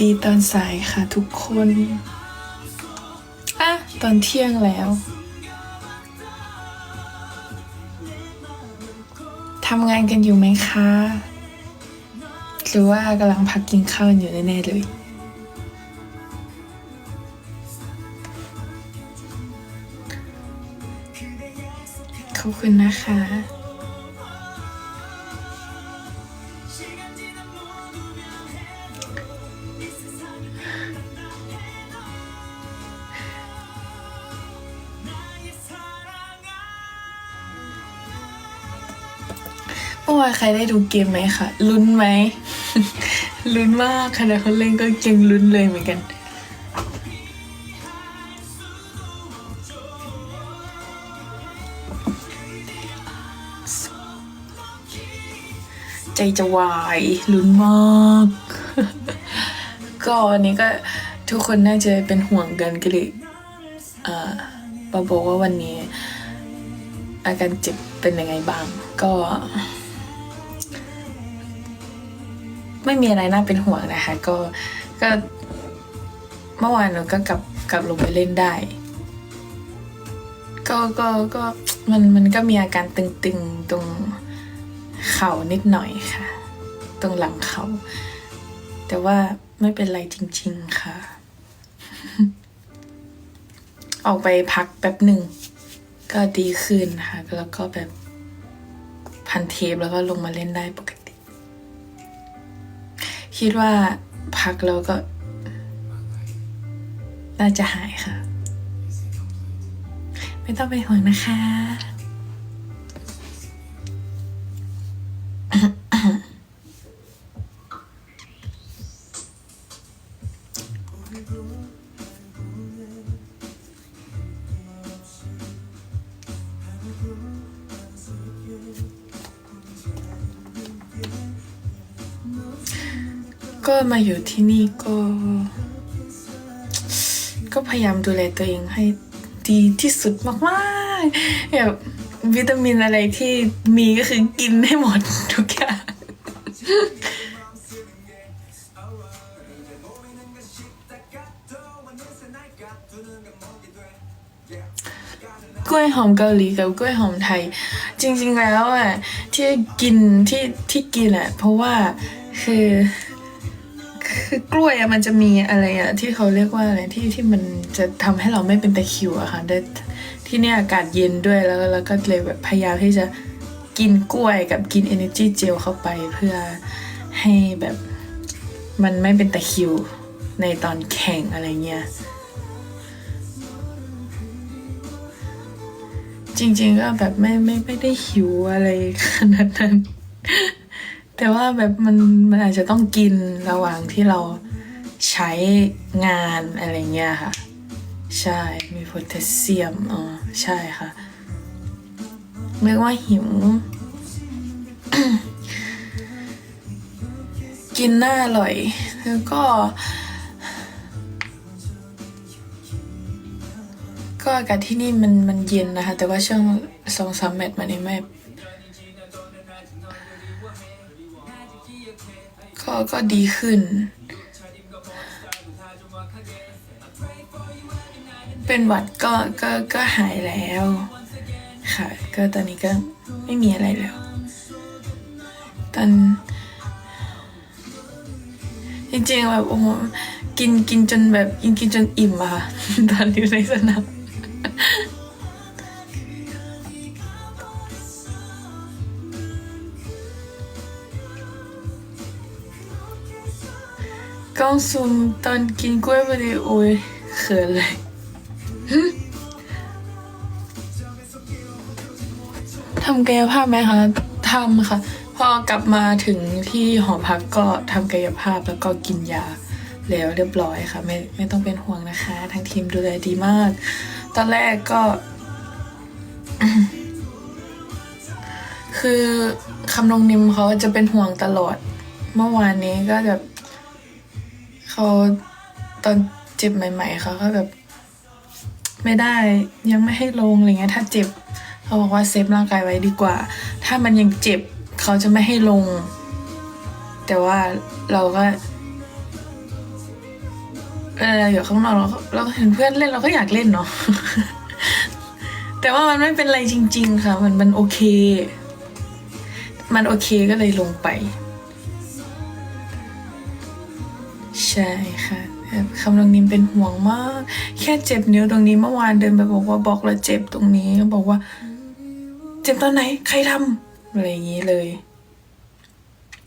ดีตอนสายค่ะทุกคนอะตอนเที่ยงแล้วทำงานกันอยู่ไหมคะ หรือว่ากำลังพักกินข้าวอยู่แน่ๆเลยขอบคุณนะคะ วานใครได้ดูเกมไหมคะลุ้นไหมลุ้นมากขณะคนเล่นก็ยังลุ้นเลยเหมือนกัน ใจจะวายลุ้นมาก ก็วันนี้ก็ทุกคนน่าจะเป็นห่วงกันก็เลยเอ่อมาบอกว่าวันนี้อาการเจ็บเป็นยังไงบ้าง ก็ ไม่มีอะไรน่าเป็นห่วงนะคะ ก็ก็เมื่อวานเราก็กลับกลับลงไปเล่นได้ ก็ก็ก็มันมันก็มีอาการตึงๆตรงเข่านิดหน่อยค่ะ ตรงหลังเขา แต่ว่าไม่เป็นไรจริง ๆค่ะ ออกไปพักแป๊บหนึ่ง ก็ดีขึ้นนะคะแล้วก็แบบพันเทปแล้วก็ลงมาเล่นได้ปกติ คิดว่าพักแล้วก็ น่าจะหายค่ะ ไม่ต้องเป็นห่วงนะคะ ก็มาอยู่ที่นี่ก็ ก็พยายามดูแลตัวเองให้ดีที่สุดมากๆแบบวิตามินอะไรที่มีก็คือกินให้หมดทุกอย่างกล้วยหอมเกาหลีกับกล้วยหอมไทย จริง ๆแล้วอะที่กินที่ที่กินอะเพราะว่าคือ คือกล้วยอะมันจะมีอะไรอะที่เขาเรียกว่าอะไรที่ที่มันจะทำให้เราไม่เป็นตะคิวอะค่ะแต่ที่เนี่ยอากาศเย็นด้วยแล้วแล้วก็เลยแบบพยายามที่จะกินกล้วยกับกิน energy gel เข้าไปเพื่อให้แบบมันไม่เป็นตะคิวในตอนแข่งอะไรเงี้ยจริงๆก็แบบไม่ไม่ไม่ได้หิวอะไรขนาดนั้น แต่ว่าแบบมันมันอาจจะต้องกินระหว่างที่เราใช้งานอะไรเงี้ยค่ะ ใช่มีโพแทสเซียมอ๋อใช่ค่ะเรียกว่าหิว กินน่าอร่อย แล้วก็ ก็อากาศที่นี่มันมันเย็นนะคะ แต่ว่าช่วงสองสามแมตช์มานี้ไม่ ก็ก็ดีขึ้น เป็นหวัดก็ก็ก็หายแล้ว ค่ะ ก็ตอนนี้ก็ไม่มีอะไรแล้ว ตอนจริงๆแบบโอ้โหกินกินจนแบบกินกินจนอิ่มอะค่ะตอนอยู่ในสนาม กล้องซูมตอนกินกล้วยพอดีโอ้ยเขินเลยทำกายภาพไหมคะทำค่ะ พอกลับมาถึงที่หอพักก็ทำกายภาพแล้วก็กินยาแล้วเรียบร้อยค่ะ ไม่ไม่ต้องเป็นห่วงนะคะ ทางทีมดูแลดีมาก ตอนแรกก็ คือคำนงนิมเขาจะเป็นห่วงตลอด เมื่อวานนี้ก็แบบ เขาตอนเจ็บใหม่ ๆเขาก็แบบ ไม่ได้ยังไม่ให้ลงอะไรเงี้ยถ้าเจ็บเขาบอกว่าเซฟร่างกายไว้ดีกว่า ถ้ามันยังเจ็บเขาจะไม่ให้ลง แต่ว่าเราก็เวลาอยู่ข้างนอกเราเราเห็นเพื่อนเล่นเราก็อยากเล่นเนาะแต่ว่ามันไม่เป็นไรจริง ๆ ค่ะ มันมันโอเค มันโอเคก็เลยลงไป ใช่ค่ะแบบคำนองนิมเป็นห่วงมาก แค่เจ็บนิ้วตรงนี้เมื่อวานเดินไปบอกว่าบอกแล้วเจ็บตรงนี้บอกว่า เจ็บตอนไหนใครทำอะไรอย่างนี้เลย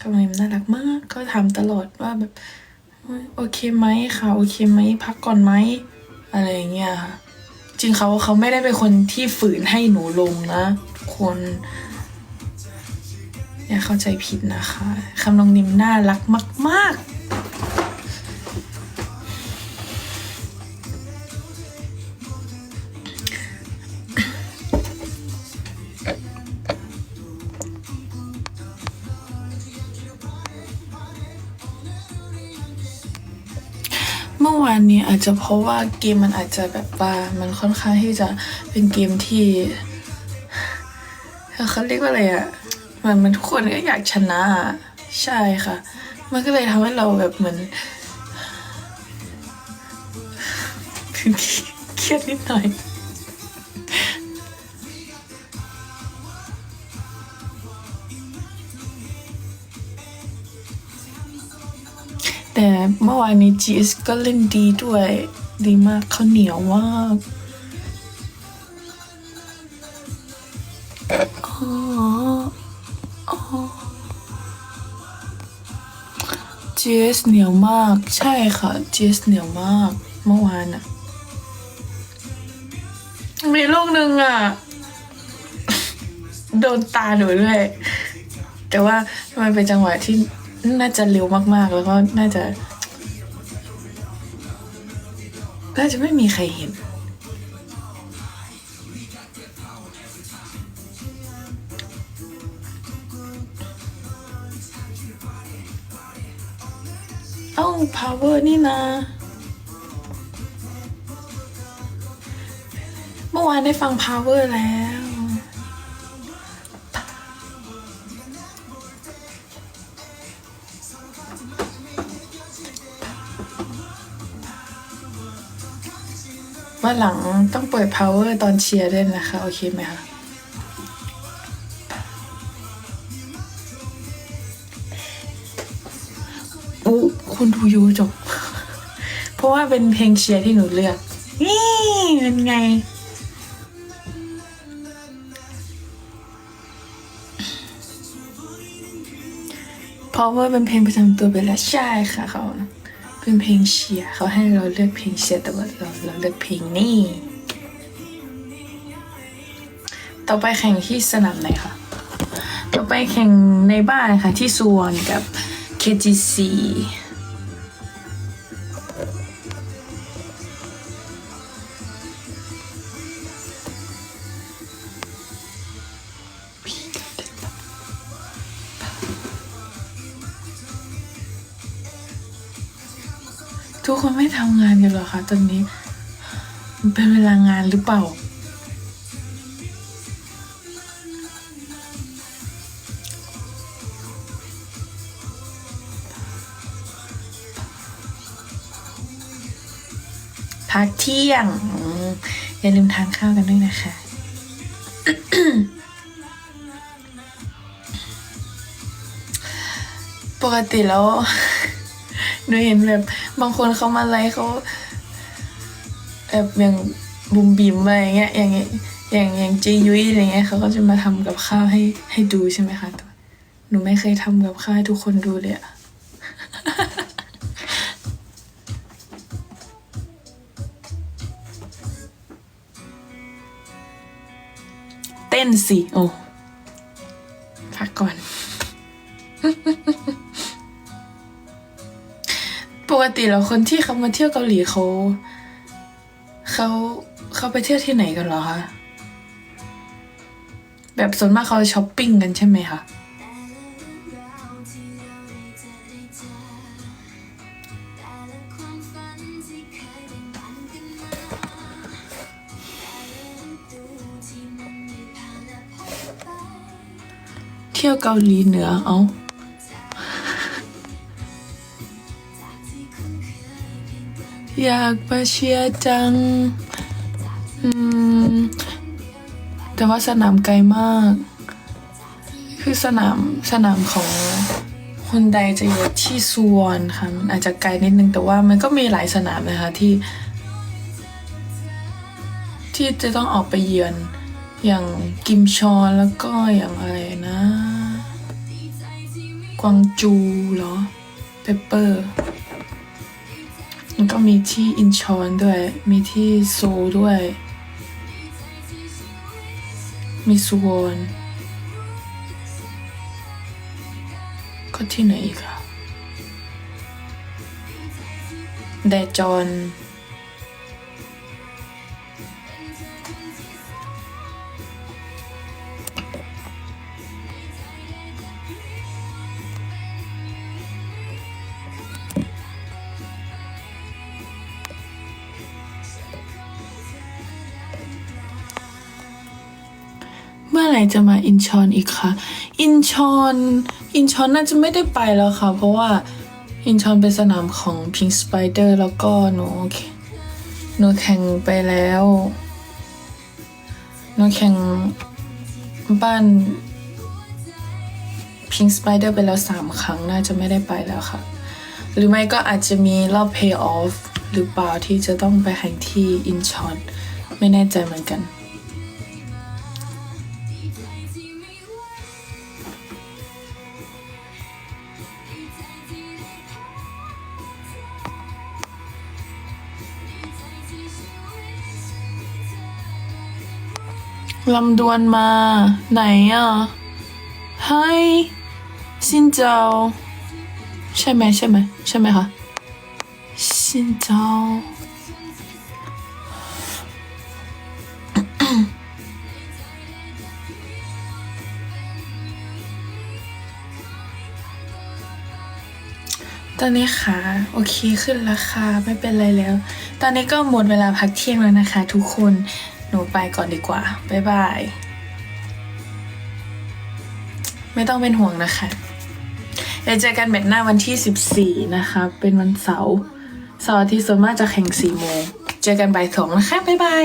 คำนองนิมน่ารักมาก ก็ถามตลอดว่าแบบโอเคไหมค่ะโอเคไหมพักก่อนไหมอะไรอย่างเงี้ยค่ะจริงเขาเขาไม่ได้เป็นคนที่ฝืนให้หนูลงนะคนอย่าเข้าใจผิดนะคะคำนองนิมน่ารักมาก ๆ เมื่อวานนี้อาจจะเพราะว่าเกมมันอาจจะแบบว่ามันค่อนข้างที่จะเป็นเกมที่เขาเรียกว่าอะไรอะมันมันทุกคนก็อยากชนะอะใช่ค่ะ มันก็เลยทำให้เราแบบเหมือนเครียดนิดหน่อย แต่เมื่อวานนี้ GS ก็เล่นดีด้วย ดีมากเขาเหนียวมากอ๋ออ๋อ GS เหนียวมาก ใช่ค่ะ GS เหนียวมาก เมื่อวานอะมีลูกหนึ่งอะโดนตาหนูด้วย แต่ว่ามันเป็นจังหวะที่ น่าจะเร็วมากๆ แล้วก็น่าจะ น่าจะไม่มีใครเห็น เอ้า power นี่นะ เมื่อวานได้ฟัง power แล้ว วันหลังต้องเปิด power ตอนเชียร์ด้วยนะคะ โอเคไหมคะอู้คุณดูยูจบ เพราะว่าเป็นเพลงเชียร์ที่หนูเลือก นี่เป็นไง power เป็นเพลงประจำตัวไปแล้วใช่ค่ะเขา เป็นเพลงเชียร์เขาให้เราเลือกเพลงเชียร์แต่ว่าเราเราเลือกเพลงนี่ ต่อไปแข่งที่สนามไหนคะต่อไปแข่งในบ้านค่ะที่ซวนกับ KGC ทุกคนไม่ทำงานกันเหรอคะตอนนี้ มันเป็นเวลางานหรือเปล่า พักเที่ยง อย่าลืมทานข้าวกันด้วยนะคะ ปกติแล้ว หนูเห็นแบบบางคนเขามาไลฟ์เขาแบบอย่างบุมบิมอะไรเงี้ยอย่างเงี้ยอย่างอย่างจียุ้ยอะไรเงี้ยเขาก็จะมาทำกับข้าวให้ให้ดูใช่ไหมคะหนูไม่เคยทำกับข้าวให้ทุกคนดูเลยอะเต้นสิโอ้ กติแล้วคนที่เขามาเที่ยวเกาหลีเขาเขาเขาไปเที่ยวที่ไหนกันเหรอคะแบบส่วนมากเขาช้อปปิ้งกันใช่ไหมคะเที่ยวเกาหลีเหนือเอา อยากมาเชียร์จัง อืม แต่ว่าสนามไกลมาก คือสนามสนามของคนใดจะอยู่ที่ซูวอนค่ะมันอาจจะไกลนิดนึงแต่ว่ามันก็มีหลายสนามนะคะที่ ที่จะต้องออกไปเยือนอย่างกิมชอนแล้วก็อย่างอะไรนะ กวางจูเหรอเปเปอร์ แล้วก็มีที่อินชอนด้วย มีที่โซลด้วย มีซูวอนก็ที่ไหนอีกอะแดจอน เมื่อไหร่จะมาอินชอนอีกคะอินชอนอินชอนน่าจะไม่ได้ไปแล้วค่ะ เพราะว่าอินชอนเป็นสนามของ Pink Spider แล้วก็หนูหนูแข่งไปแล้วหนูแข่งบ้าน Pink Spider ไปแล้วสามครั้งน่าจะไม่ได้ไปแล้วค่ะ หรือไม่ก็อาจจะมีรอบ Pay Off หรือเปล่าที่จะต้องไปแข่งที่อินชอนไม่แน่ใจเหมือนกัน ลำดวนมา ไหนอะไฮซินเจ้า ใช่ไหมใช่ไหมใช่ไหมคะซินเจ้าตอนนี้ค่ะโอเคขึ้นราคาไม่เป็นไรแล้ว ตอนนี้ก็หมดเวลาพักเที่ยงแล้วนะคะ ทุกคน นูไปก่อนดีกว่า บ๊ายบาย ไม่ต้องเป็นห่วงนะคะเดี๋ยวเจอกันแมตช์หน้าวันที่ 14 นะคะ เป็นวันเสาร์เสาร์อาทิตย์ส่วนมากจะแข่ง4โมง เจอกันบ่ายสองนะคะ บ๊ายบาย